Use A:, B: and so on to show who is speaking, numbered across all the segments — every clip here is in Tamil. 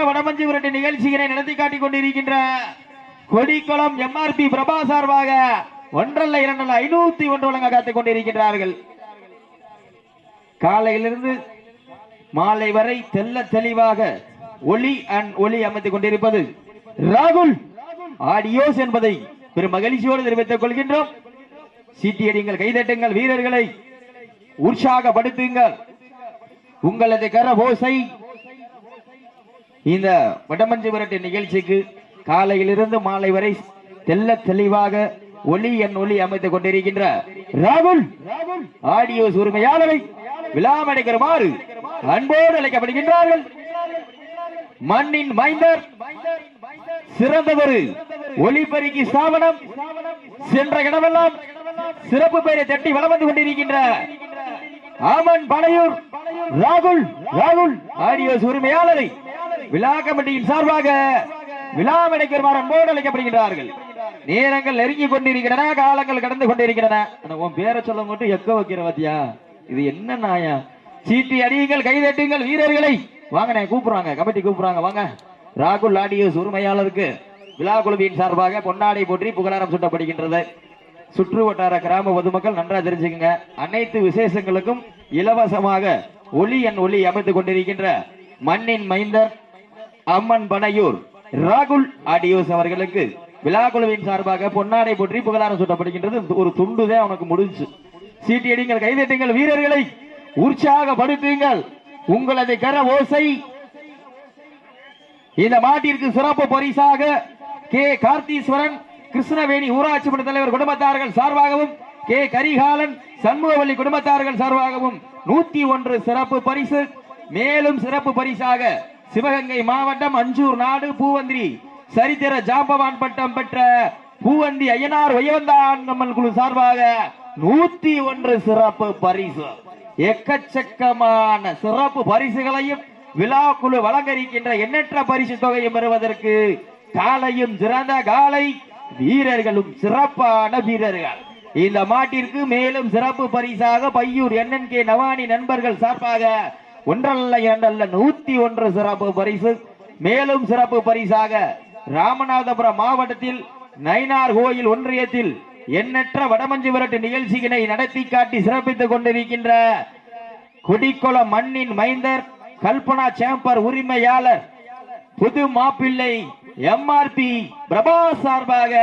A: எண்ணற்ற வடமஞ்சி விரட்டு நிகழ்ச்சியினை நடத்தி காட்டிக் கொண்டிருக்கின்ற கொடிக்குளம் எம்ஆர்பி பிரபா சார்பாக ஒன்றல்ல இரண்டல்ல ஐநூத்தி ஒன்று வழங்க காத்துக் கொண்டிருக்கின்றார்கள். காலையிலிருந்து மாலை வரை தெல்ல தெளிவாக ஒளி அண்ட் ஒளி அமைத்துக் கொண்டிருப்பது ராகுல் ஆடியோஸ் என்பதை பெரும் மகிழ்ச்சியோடு தெரிவித்துக் கொள்கின்றோம். சீட்டியடிங்கள் கைதட்டுங்கள் வீரர்களை உற்சாகப்படுத்துங்கள். உங்களது கர ஓசை இந்த வடமஞ்சு விரட்டு நிகழ்ச்சிக்கு காலையிலிருந்து மாலை வரை தெல்ல தெளிவாக ஒளி என் ஒளி அமைத்துக் கொண்டிருக்கின்ற ராகுல் ஆடியோஸ் உரிமையாளரை விழாமடைக்கிறமாறு அன்போடு அழைக்கப்படுகின்றார்கள். மண்ணின் மைந்தர் சிறந்ததொரு ஒளிபெருக்கி ஸ்தாபனம் சென்ற இடமெல்லாம் சிறப்பு பெயரை தட்டி வளம் வந்து கொண்டிருக்கின்ற ஆமன் பனையூர் ராகுல் ராகுல் ஆடியோஸ் உரிமையாளரை விழா கமிட்டியின் சார்பாக விழா அடைக்கிறமாறு அன்போடு அழைக்கப்படுகின்றார்கள் நேரங்கள் நெருங்கி கொண்டிருக்கின்றன காலங்கள் கடந்து கொண்டிருக்கின்றன. உன் பேரை சொல்ல மட்டும் எக்க வைக்கிற பாத்தியா? இது என்ன நாயா? சீட்டி அடியுங்கள் கைதட்டுங்கள் வீரர்களை. வாங்க கூப்பிடுறாங்க கமிட்டி கூப்பிடுறாங்க வாங்க. ராகுல் ஆடியோஸ் உரிமையாளருக்கு விழா குழுவின் சார்பாக பொன்னாடை போற்றி புகழாரம் சுட்டப்படுகின்றது. சுற்று வட்டார கிராம பொதுமக்கள் நன்றா தெரிஞ்சுக்கங்க. அனைத்து விசேஷங்களுக்கும் இலவசமாக ஒளி என் ஒளி அமைத்துக் கொண்டிருக்கின்ற மண்ணின் மைந்தர் அம்மன் பனையூர் ராகுல் ஆடியோஸ் அவர்களுக்கு விழா குழுவின் சார்பாக பொன்னாடை போற்றி புகழாரம் சூட்டப்படுகின்றது. ஒரு துண்டுதான் அவனுக்கு முடிஞ்சு. சீட்டியடிங்கள் கைதட்டுங்கள் வீரர்களை உற்சாகப்படுத்துங்கள். உங்களது கர ஓசை. இந்த மாட்டிற்கு சிறப்பு பரிசாக கே. கார்த்தீஸ்வரன் கிருஷ்ணவேணி ஊராட்சி மன்ற தலைவர் குடும்பத்தார்கள் சார்பாகவும் கே. கரிகாலன் சண்முகவல்லி குடும்பத்தார்கள் சார்பாகவும் நூத்தி ஒன்று சிறப்பு பரிசு. மேலும் சிறப்பு பரிசாக சிவகங்கை மாவட்டம் அஞ்சூர் நாடு பூவந்திரி. சரித்திர ஜாம்பவான் பட்டம் பெற்ற பூவந்தி ஐயனார் வயவந்தான் நம்மள் குழு சார்பாக நூத்தி ஒன்று சிறப்பு பரிசு. எக்கச்சக்கமான சிறப்பு பரிசுகளையும் விழா குழு வழங்கரிக்கின்ற எண்ணற்ற பரிசு தொகையும் பெறுவதற்கு காலையும் சிறந்த காலை வீரர்களும் சிறப்பான வீரர்கள். இந்த மாட்டிற்கு மேலும் சிறப்பு பரிசாக பையூர் என்என்கே நவானி நண்பர்கள் சார்பாக ஒன்றல்ல இரண்டல்ல நூத்தி ஒன்று சிறப்பு பரிசு. மேலும் சிறப்பு பரிசாக ராமநாதபுரம் மாவட்டத்தில் நயினார் கோயில் ஒன்றியத்தில் எண்ணற்ற வடமஞ்சு விரட்டு நிகழ்ச்சியினை நடத்தி காட்டி சிறப்பித்துக் கொண்டிருக்கின்ற குடிக்குளம் மண்ணின் மைந்தர் கல்பனா சேம்பர் உரிமையாளர் புது மாப்பிள்ளை எம்ஆர்பி பிரபா சார்பாக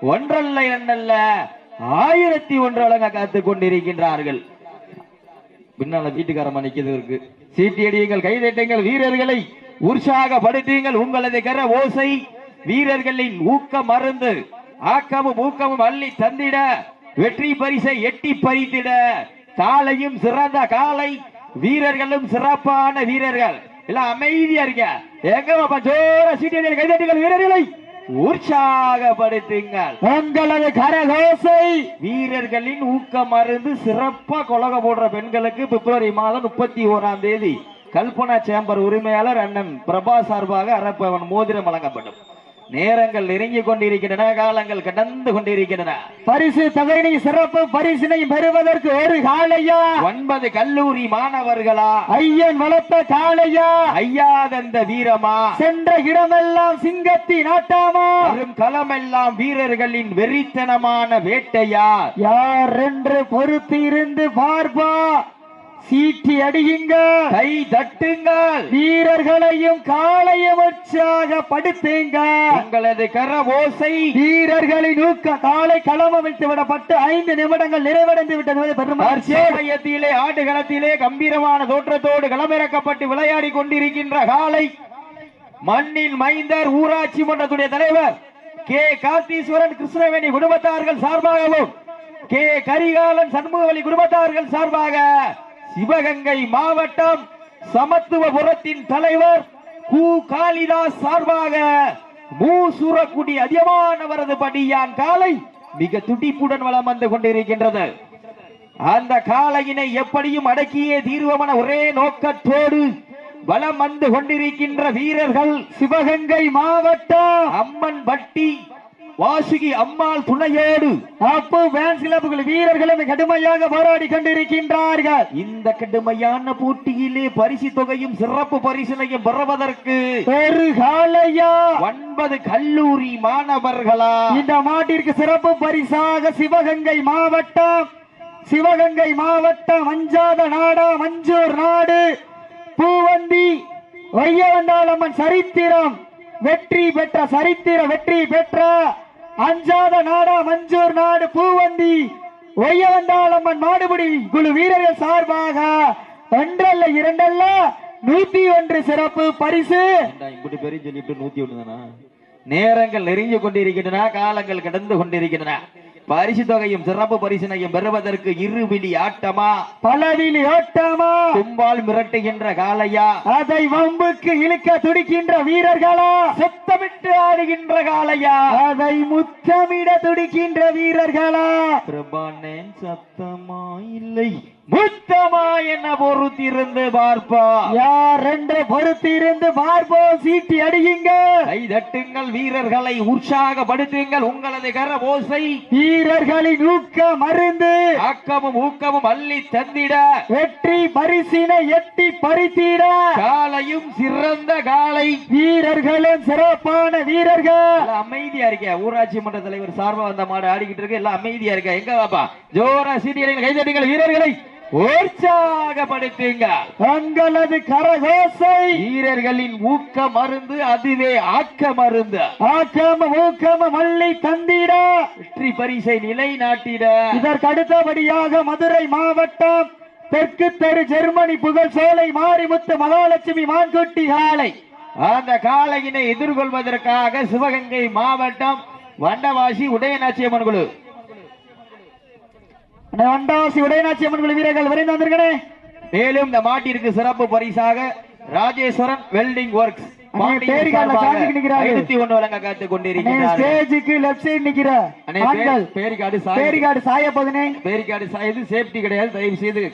A: ஒன்றல்ல இரண்டல்ல ஆயிரத்தி ஒன்று வழங்க காத்துக் கொண்டிருக்கின்றார்கள். பின்னால வீட்டுக்காரமா நிக்கிறது இருக்கு. சீட்டியடியுங்கள் கைதட்டுங்கள் வீரர்களை உற்சாகப்படுத்தியுங்கள் உங்களது கர ஓசை. வீரர்களின் ஊக்க மருந்து ஆக்கமும் ஊக்கமும் அள்ளி தந்திட வெற்றி பரிசை எட்டி பறித்திட. காலையும் சிறந்த காலை வீரர்களும் சிறப்பான வீரர்கள். எல்லாம் அமைதியா இருக்க எங்க ஜோர சீட்டியடிகள் கைதட்டுங்கள் வீரர்களை. உற்சாகப்படுத்துங்கள். உங்களது கரகோசை. வீரர்களின் ஊக்க மருந்து சிறப்பா கொலக போடுற பெண்களுக்கு பிப்ரவரி மாதம் முப்பத்தி ஓராம் தேதி கல்பனா சேம்பர் உரிமையாளர் அண்ணன் பிரபா சார்பாக அரப்பவன் மோதிரம் வழங்கப்படும். நேரங்கள் நெருங்கி கொண்டிருக்கின்றன காலங்கள் கடந்து கொண்டிருக்கின்றன.
B: பரிசு தொகையினை சிறப்பு பரிசினை பெறுவதற்கு ஒரு காளையா
A: ஒன்பது கல்லூரி மாணவர்களா?
B: ஐயன் வளர்த்த காளையா?
A: ஐயாதந்த வீரமா?
B: சென்ற இடமெல்லாம் சிங்கத்தி நாட்டாமா?
A: வரும் களமெல்லாம் வீரர்களின் வெறித்தனமான வேட்டையா?
B: யார் என்று பொறுத்து இருந்து பார்ப்பா? சீட்டி அடியுங்க.
A: கை தட்டுங்கள்
B: வீரர்களையும் காளையும் உற்சாகப்படுத்துங்க
A: உங்களது கர ஓசை.
B: வீரர்களின் ஊக்க காலை களம் அமைத்து விடப்பட்டு ஐந்து நிமிடங்கள் நிறைவடைந்து விட்டது. பெருமையத்திலே
A: சமயத்திலே ஆடுகளத்திலே கம்பீரமான தோற்றத்தோடு களமிறக்கப்பட்டு விளையாடி கொண்டிருக்கின்ற காலை மண்ணின் மைந்தர் ஊராட்சி மன்றத்துடைய தலைவர் கே. கார்த்தீஸ்வரன் கிருஷ்ணவேணி குடும்பத்தார்கள் சார்பாகவும் கே. கரிகாலன் சண்முகவலி குடும்பத்தார்கள் சார்பாக சிவகங்கை மாவட்டம் சமத்துவபுரத்தின் தலைவர் கு. காளிதாஸ் சார்பாக பூசுரகுடி அதிகமான அவரது படியான் காலை மிக துடிப்புடன் வளம் வந்து கொண்டிருக்கின்றது. அந்த காளையினை எப்படியும் அடக்கியே தீர்வமன ஒரே நோக்கத்தோடு வலம் வந்து கொண்டிருக்கின்ற வீரர்கள்
B: சிவகங்கை மாவட்டம்
A: அம்மன் பட்டி வாசுகி அம்மாள் துணையோடு
B: அப்பு வேன்ஸ் கிளப்புகள் வீரர்களும் கடுமையாக போராடி கொண்டிருக்கின்றார்கள்.
A: இந்த கடுமையான போட்டியிலே பரிசு தொகையும் சிறப்பு பரிசினையும் பெறுவதற்கு
B: ஒரு காலையா
A: ஒன்பது கல்லூரி மாணவர்களா?
B: இந்த மாட்டிற்கு சிறப்பு பரிசாக சிவகங்கை மாவட்டம் சிவகங்கை மாவட்டம் அஞ்சாத நாடா மஞ்சூர் நாடு பூவந்தி வையவந்தாளம்மன் சரித்திரம் வெற்றி பெற்ற சரித்திர வெற்றி பெற்ற அஞ்சாத நாடா மஞ்சூர் நாடு பூவந்தி. ஒய்யவந்தாளம்மன் மாடுபிடி குழு வீரர்கள் சார்பாக ஒன்றல்ல இரண்டல்ல நூத்தி ஒன்று சிறப்பு பரிசு.
A: இப்படி பெரிய சொல்லிட்டு நூத்தி ஒன்று தானா நேரங்கள் நெருங்கி கொண்டிருக்கின்றன காலங்கள் கடந்து கொண்டிருக்கின்றன. பரிசு தொகையும் சிறப்பு பரிசினையும் பெறுவதற்கு இருபிடி ஆட்டமா?
B: பலவிலி ஓட்டமா
A: கும்பால் மிரட்டுகின்ற காளையா?
B: அதை வம்புக்கு இழுக்க துடிக்கின்ற வீரர்களா?
A: செத்தமிட்டு ஆடுகின்ற காளையா?
B: அதை முத்தமிட துடிக்கின்ற வீரர்களா?
A: பிரபானேன் சத்தமா இல்லை. முத்தமா என்ன பொறுத்திருந்து பார்ப்பா.
B: யார் என்று பொறுத்திருந்து பார்ப்போம் சீட்டி அடியுங்க.
A: கை தட்டுங்கள் வீரர்களை உற்சாகப்படுத்துங்கள் உங்களது கர ஓசை.
B: வீரர்களின் ஊக்க மருந்து.
A: ஆக்கமும் ஊக்கமும் அள்ளி தந்திட.
B: வெற்றி பரிசினை எட்டி பறித்திட.
A: காலையும் சிறந்த காலை.
B: வீரர்களும் சிறப்பான வீரர்கள்.
A: அமைதியா இருக்க. ஊராட்சி மன்ற தலைவர் சார்பா வந்த மாடு ஆடிக்கிட்டு இருக்கு. எல்லாம் அமைதியா இருக்க. எங்க வாப்பா? ஜோரா சீட்டியடிகள் கைதட்டுங்கள் வீரர்களை. உற்சாகப்படுத்துங்க.
B: தங்களது கரகோசை
A: வீரர்களின் ஊக்க மருந்து அதுவே ஆக்க மருந்து.
B: ஆக்கம ஊக்கம மல்லி தந்திட.
A: வெற்றி பரிசை நிலைநாட்டிட.
B: இதற்கு அடுத்தபடியாக மதுரை மாவட்டம் தெற்கு தெரு ஜெர்மனி புகழ் சோலை மாரிமுத்து மகாலட்சுமி மான்குட்டி ஆலை
A: அந்த காளையினை எதிர்கொள்வதற்காக சிவகங்கை மாவட்டம் வண்டவாசி உதயநாச்சியம்மன் குழு.
B: வண்டாசி உடையநாச்சி அம்மன் குழு வீரர்கள் விரைந்து வந்திருக்கனே
A: மேலும் இந்த மாட்டிற்கு சிறப்பு பரிசாக ராஜேஸ்வரன் வெல்டிங் ஒர்க்ஸ்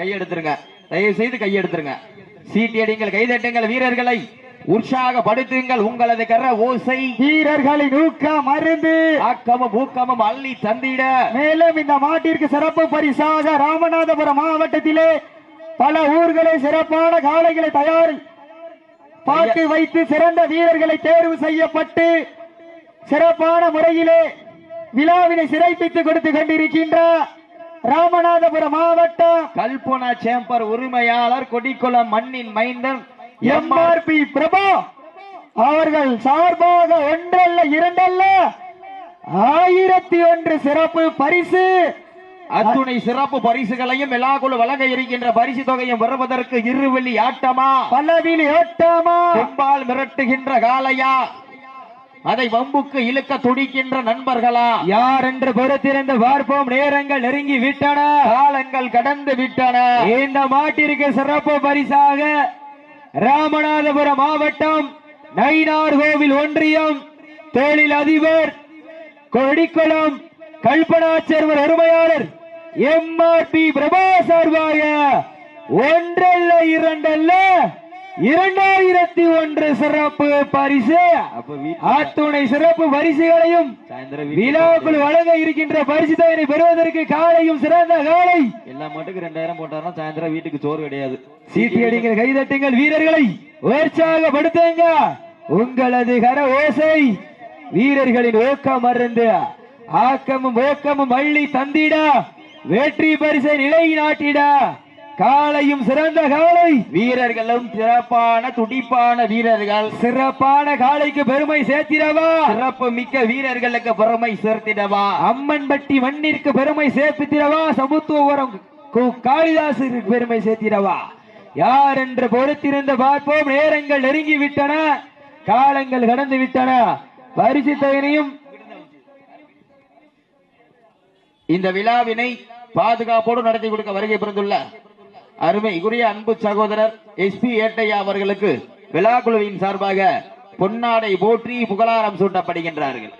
A: கையெடுத்துருங்க. தயவு செய்து கையெடுத்துருங்க. சீட்டி அடிங்கள் கைதட்டுங்கள் வீரர்களை. உற்சாகப்படுத்துங்கள் உங்களது கர ஓசை.
B: வீரர்களின் ஊக்க மருந்து
A: ஆக்கமும் ஊக்கமும் அள்ளி தந்திட.
B: மேலும் இந்த மாட்டிற்கு சிறப்பு பரிசாக ராமநாதபுரம் மாவட்டத்திலே பல ஊர்களை சிறப்பான காளைகளை தயார் பார்த்து வைத்து சிறந்த வீரர்களை தேர்வு செய்யப்பட்டு சிறப்பான முறையிலே விழாவினை சிறைப்பித்து கொடுத்து கொண்டிருக்கின்ற ராமநாதபுரம் மாவட்டம்
A: கல்பனா சேம்பர் உரிமையாளர் கொடிக்குளம் மண்ணின் மைந்தன்
B: எம்ஆர்பி பிரபா அவர்கள் சார்பாக ஒன்றல்ல இரண்டல்ல. ஆயிரத்தி ஒன்று சிறப்பு பரிசு.
A: அத்துணை சிறப்பு பரிசுகளையும் விழாக்குழு வழங்க இருக்கின்ற பரிசு தொகையும் வருவதற்கு இருவெளி ஆட்டமா?
B: பல்லவிலி ஓட்டமா
A: கும்பால் மிரட்டுகின்ற காளையா? அதை வம்புக்கு இழுக்க துடிக்கின்ற நண்பர்களா?
B: யார் என்று பொறுத்திருந்து பார்ப்போம். நேரங்கள் நெருங்கி விட்டன.
A: காலங்கள் கடந்து விட்டன.
B: இந்த மாட்டிற்கு சிறப்பு பரிசாக ராமநாதபுரம் மாவட்டம் நயினார் கோவில் ஒன்றியம் தொழில் அதிபர் கொடிக்குளம் கல்பனா சேர்வர் அருமையாளர் எம்ஆர்பி பிரபா சார்பாக ஒன்றல்ல இரண்டல்ல. இரண்டாயிரத்தி ஒன்று சிறப்பு பரிசு. அத்துணை சிறப்பு பரிசுகளையும் விழாக்குள் வழங்க இருக்கின்ற பரிசு தொகையை பெறுவதற்கு காலையும் சிறந்த காலை.
A: எல்லா மட்டுக்கு ரெண்டாயிரம் போட்டாருன்னா சாயந்தரம் வீட்டுக்கு சோறு கிடையாது.
B: சீட்டி அடிங்கள் கைதட்டுங்கள் வீரர்களை. உற்சாகப்படுத்துங்க. உங்களது கர ஓசை வீரர்களின் ஊக்கம் மருந்து ஆக்கமும் ஊக்கமும் அள்ளி தந்திட வெற்றி பரிசை நிலைநாட்டிட. காலையும் சிறந்த காலை
A: வீரர்களும் சிறப்பான துடிப்பான வீரர்கள்.
B: சிறப்பான காலைக்கு பெருமை சேர்த்திடவா?
A: சிறப்பு மிக்க வீரர்களுக்கு பெருமை சேர்த்திடவா?
B: அம்மன்பட்டி மண்ணிற்கு பெருமை சேர்த்திடவா? சமத்துவபுரம் கு- காளிதாசருக்கு பெருமை சேர்த்திடவா? யார் என்று பொறுத்திருந்து பார்ப்போம். நேரங்கள் நெருங்கி விட்டன காலங்கள் கடந்து விட்டன பரிசு தொகையினையும்
A: இந்த விழாவினை பாதுகாப்போடு நடத்தி கொடுக்க வருகை அருமை அருமைக்குரிய அன்பு சகோதரர் எஸ் பி ஏட்டையா அவர்களுக்கு விழா குழுவின் சார்பாக பொன்னாடை போற்றி புகழாரம் சூட்டப்படுகின்றார்கள்.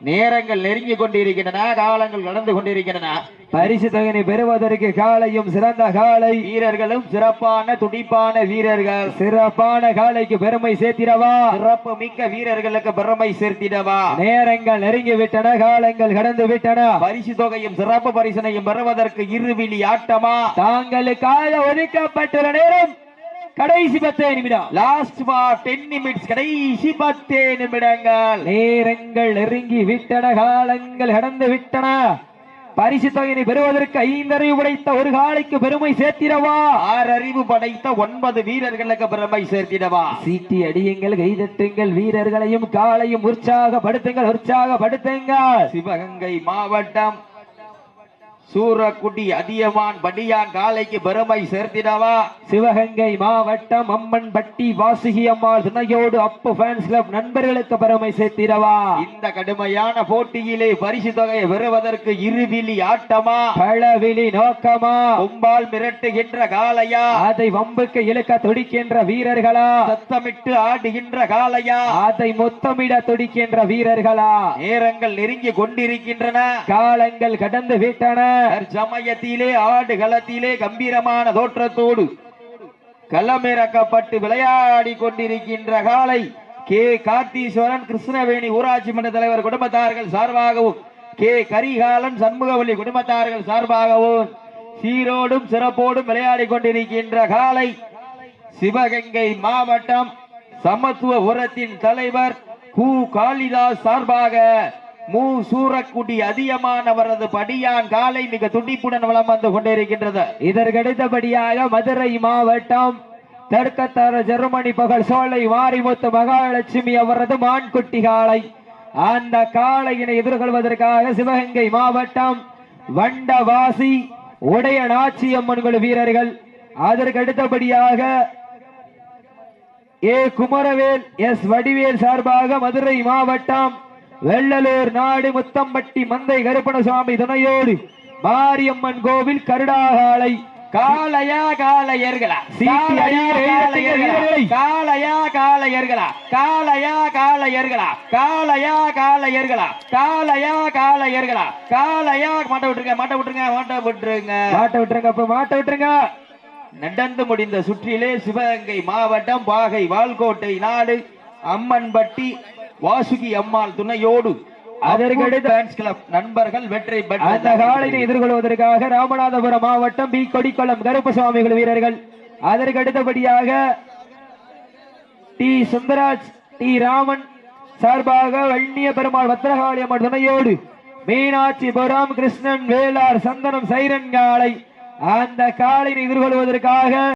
A: நேரங்கள் நெருங்கி கொண்டிருக்கின்றன காலங்கள் கடந்து கொண்டிருக்கின்றன.
B: பரிசு தொகையினை பெறுவதற்கு காலையும் சிறந்த காலை
A: வீரர்களும் சிறப்பான துடிப்பான வீரர்கள்.
B: சிறப்பான காலைக்கு பெருமை சேர்த்திடவா?
A: சிறப்பு மிக்க வீரர்களுக்கு பெருமை சேர்த்திடவா?
B: நேரங்கள் நெருங்கி விட்டன காலங்கள் கடந்து விட்டன.
A: பரிசு தொகையும் சிறப்பு பரிசனையும் பெறுவதற்கு இருவிழி ஆட்டமா?
B: தாங்களுக்காக ஒதுக்கப்பட்டுள்ள நேரம் கடைசி பத்தே நிமிடம்.
A: லாஸ்ட் பார் டென் நிமிட்ஸ் கடைசி பத்தே நிமிடங்கள்.
B: நேரங்கள் நெருங்கி விட்டன காலங்கள் கடந்து விட்டன. பரிசு தொகையினை பெறுவதற்கு ஐந்தரை உடைத்த ஒரு காலைக்கு பெருமை சேர்த்திடவா?
A: ஆறு அறிவு படைத்த ஒன்பது வீரர்களுக்கு பெருமை சேர்த்திடவா?
B: சீட்டி அடியுங்கள் கைதட்டுங்கள் வீரர்களையும் காலையும் உற்சாகப்படுத்துங்கள் உற்சாகப்படுத்துங்கள்.
A: சிவகங்கை மாவட்டம் சூரக்குடி அதியமான் படியான் காலைக்கு பெருமை சேர்த்திடவா?
B: சிவகங்கை மாவட்டம் அம்மன் பட்டி வாசுகி அம்மாள் துணையோடு அப்பு ஃபேன்ஸ் கிளப் நண்பர்களுக்கு பெருமை சேர்த்திடவா?
A: இந்த கடுமையான போட்டியிலே பரிசு தொகையை பெறுவதற்கு இருவிழி ஆட்டமா?
B: பழவிழி நோக்கமா?
A: கும்பால் மிரட்டுகின்ற காளையா?
B: அதை வம்புக்கு இழுக்க துடிக்கின்ற வீரர்களா?
A: சத்தமிட்டு ஆடுகின்ற காளையா?
B: அதை முத்தமிட துடிக்கின்ற வீரர்களா?
A: நேரங்கள் நெருங்கி கொண்டிருக்கின்றன.
B: காலங்கள் கடந்து விட்டன.
A: சமயத்திலே ஆடுகளத்திலே கம்பீரமான தோற்றத்தோடு களமிறக்கப்பட்டு விளையாடி கொண்டிருக்கின்ற காலை கே. கார்த்தீஸ்வரன் கிருஷ்ணவேணி ஊராட்சி மன்ற தலைவர் குடும்பத்தார்கள் சார்பாகவும் கே. கரிகாலன் சண்முகவல்லி குடும்பத்தார்கள் சார்பாகவும் சீரோடும் சிறப்போடும் விளையாடி கொண்டிருக்கின்ற காலை சிவகங்கை மாவட்டம் சமத்துவ உரத்தின் தலைவர் கு. காளிதாஸ் சார்பாக மூ சூரக்குடி அதிகமானவரது படியான் காலை மிக துண்டிப்புடன் வளம் வந்து கொண்டிருக்கின்றது.
B: இதற்கடுத்தபடியாக மதுரை மாவட்டம் தெற்கத்தார ஜெர்மனி பகல் சோலை மாரிமுத்து மகாலட்சுமி அவரது மான்குட்டி காளை. அந்த காளையினை எதிர்கொள்வதற்காக சிவகங்கை மாவட்டம் வண்டவாசி உடைய நாச்சியம்மன் குழு வீரர்கள். அதற்கு அடுத்தபடியாக ஏ குமரவேல் எஸ் வடிவேல் சார்பாக மதுரை மாவட்டம் வெள்ளலூர் நாடு முத்தம்பட்டி மந்தை கருப்பணசுவாமி துணையோடு மாரியம்மன் கோவில் கருடாகாலை. அடிக்கிற வீரர்களை.
A: காளையா காளையர்களா? காளையா காளையர்களா? காளையா காளையர்களா? காளையா காளையர்களா? காளையா மாட்ட விட்டுருங்க மாட்ட விட்டுருங்க மாட்ட விட்டுருங்க.
B: மாட்ட விட்டுருங்க அப்ப மாட்ட விட்டுருங்க.
A: நடந்து முடிந்த சுற்றிலே சிவகங்கை மாவட்டம் பாகை வால்கோட்டை நாடு அம்மன்பட்டி வாசுகி அம்மாள் துணையோடு நண்பர்கள் வெற்றி
B: அந்த காலையை எதிர்கொள்வதற்காக ராமநாதபுரம் மாவட்டம் பி கொடிக்குளம் கருப்பசுவாமி குழு வீரர்கள். அதற்கு அடுத்தபடியாக டி சுந்தராஜ் டி ராமன் சார்பாக வள்ளிய பெருமாள் பத்திரகாளி அம்மன் துணையோடு மீனாட்சிபுரம் கிருஷ்ணன் வேளார் சந்தனம் சைரன் காளை. அந்த காலையை எதிர்கொள்வதற்காக